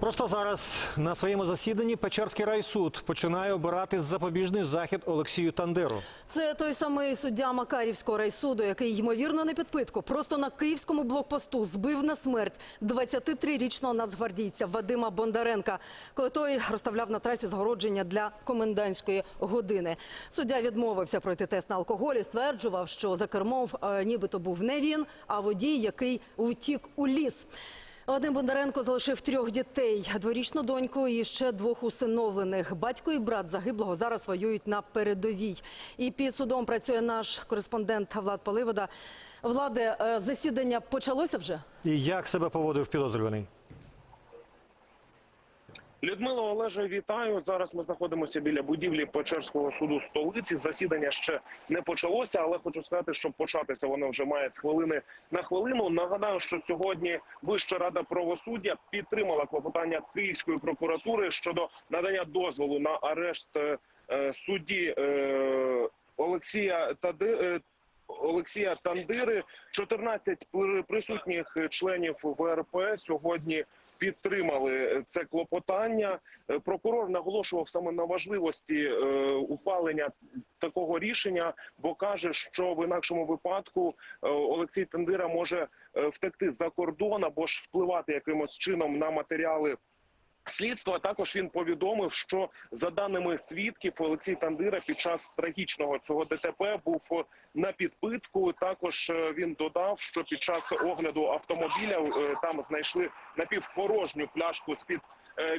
Просто зараз на своєму засіданні Печерський райсуд починає обирати запобіжний захід Олексію Тандиру. Це той самий суддя Макарівського райсуду, який ймовірно на підпитку просто на київському блокпосту збив на смерть 23-річного нацгвардійця Вадима Бондаренка, коли той розставляв на трасі згородження для комендантської години. Суддя відмовився пройти тест на алкоголь і стверджував, що за кермом е, нібито був не він, а водій, який втік у ліс. Вадим Бондаренко залишив трьох дітей: дворічну доньку і ще двох усиновлених. Батько і брат загиблого зараз воюють на передовій. І під судом працює наш кореспондент Влад Паливода. Владе, е, засідання почалося вже? І як себе поводив підозрюваний? Людмила Олеже, вітаю. Зараз ми знаходимося біля будівлі Печерського суду столиці. Засідання ще не почалося, але хочу сказати, що початися воно вже має з хвилини на хвилину. Нагадаю, що сьогодні Вища рада правосуддя підтримала клопотання Київської прокуратури щодо надання дозволу на арешт е, е, судді е, Олексія Тади. Олексія Тандири, 14 пр- присутніх членів ВРП сьогодні підтримали це клопотання. Е, Прокурор наголошував саме на важливості е, ухвалення такого рішення, бо каже, що в інакшому випадку е, Олексій Тандира може втекти за кордон або ж впливати якимось чином на матеріали. Слідства також він повідомив, що за даними свідків Олексій Тандира під час трагічного цього ДТП був на підпитку. Також е, він додав, що під час огляду автомобіля е, там знайшли напівпорожню пляшку з під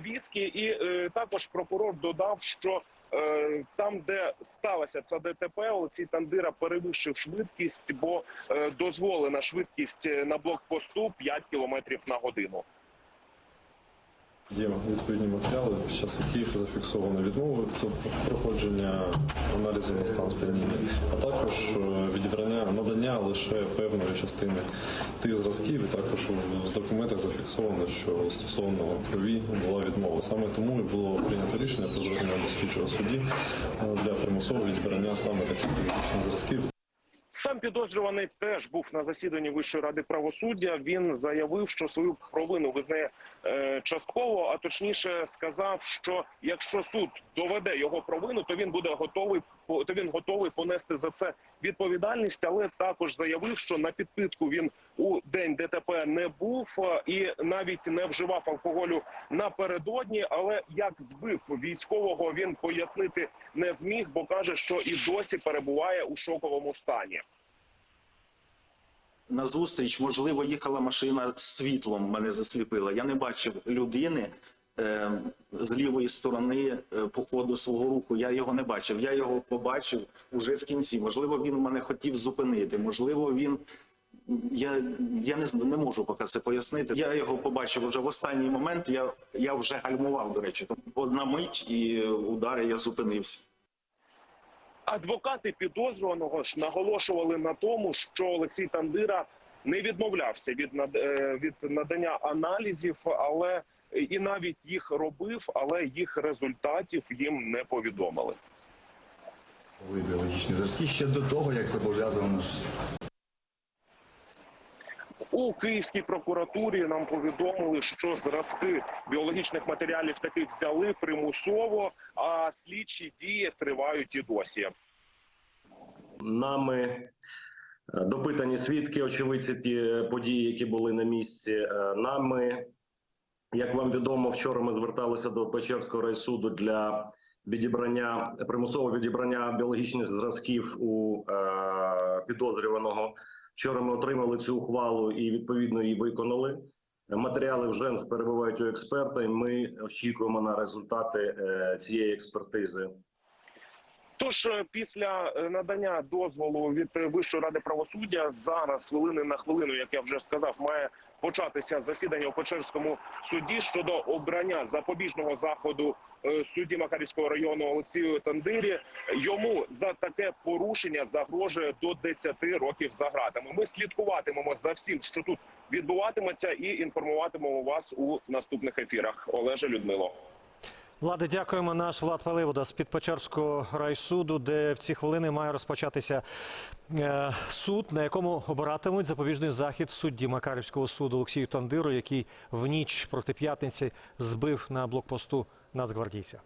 віскі, і е, також прокурор додав, що е, там, де сталося ця ДТП, Олексій Тандира перевищив швидкість, бо е, дозволена швидкість е, на блокпосту 5 км на годину. Є відповідні матеріали, під час яких зафіксовано відмови тобто проходження аналізу на стан сп'яніння, а також е, відібрання надання лише певної частини тих зразків. І також в документах зафіксовано, що стосовно крові була відмова. Саме тому і було прийнято рішення про звернення до слідчого судді е, для примусового відібрання саме таких зразків. Сам підозрюваний теж був на засіданні Вищої ради правосуддя. Він заявив, що свою провину визнає е, частково, а точніше сказав, що якщо суд доведе його провину, то він буде готовий то він готовий понести за це відповідальність. Але також заявив, що на підпитку він у день ДТП не був е, і навіть не вживав алкоголю напередодні. Але як збив військового, він пояснити не зміг, бо каже, що і досі перебуває у шоковому стані. на зустріч, можливо, їхала машина світлом, мене засліпила. Я не бачив людини з лівої сторони е, по ходу свого руху. Я його не бачив. Я його побачив уже в кінці. Можливо, він мене хотів зупинити. Можливо, він. Я, я не, не можу поки це пояснити. Я його побачив вже в останній момент. Я, я вже гальмував, до речі. Одна мить і удари я зупинився. Адвокати підозрюваного ж наголошували на тому, що Олексій Тандира не відмовлявся від е, від надання аналізів, але і навіть їх робив, але їх результатів їм не повідомили. Були біологічні зразки ще до того, як зобов'язано наш У Київській прокуратурі нам повідомили, що зразки біологічних матеріалів таки взяли примусово, а слідчі дії тривають і досі. нами е, допитані свідки, очевидці ті події, які були на місці. Е, Нами, як вам відомо, вчора ми зверталися до Печерського райсуду для відібрання примусового відібрання біологічних зразків у е, підозрюваного. Вчора ми отримали цю ухвалу і відповідно її виконали. Матеріали вже перебувають у експерта, і ми очікуємо на результати е, цієї експертизи. Тож е, після е, надання дозволу від Вищої ради правосуддя зараз хвилини на хвилину, як я вже сказав, має початися засідання у Печерському суді щодо обрання запобіжного заходу е, судді Макарівського району Олексію Тандирі. Йому за таке порушення загрожує до 10 років за ґратами. Ми слідкуватимемо за всім, що тут відбуватиметься, і інформуватимемо вас у наступних ефірах. Олеже Людмило. Влади, дякуємо. Наш Влад Валивода з Підпечерського райсуду, де в ці хвилини має розпочатися е, суд, на якому обиратимуть запобіжний захід судді Макарівського суду Олексію Тандиру, який в ніч проти п'ятниці збив на блокпосту нацгвардійця.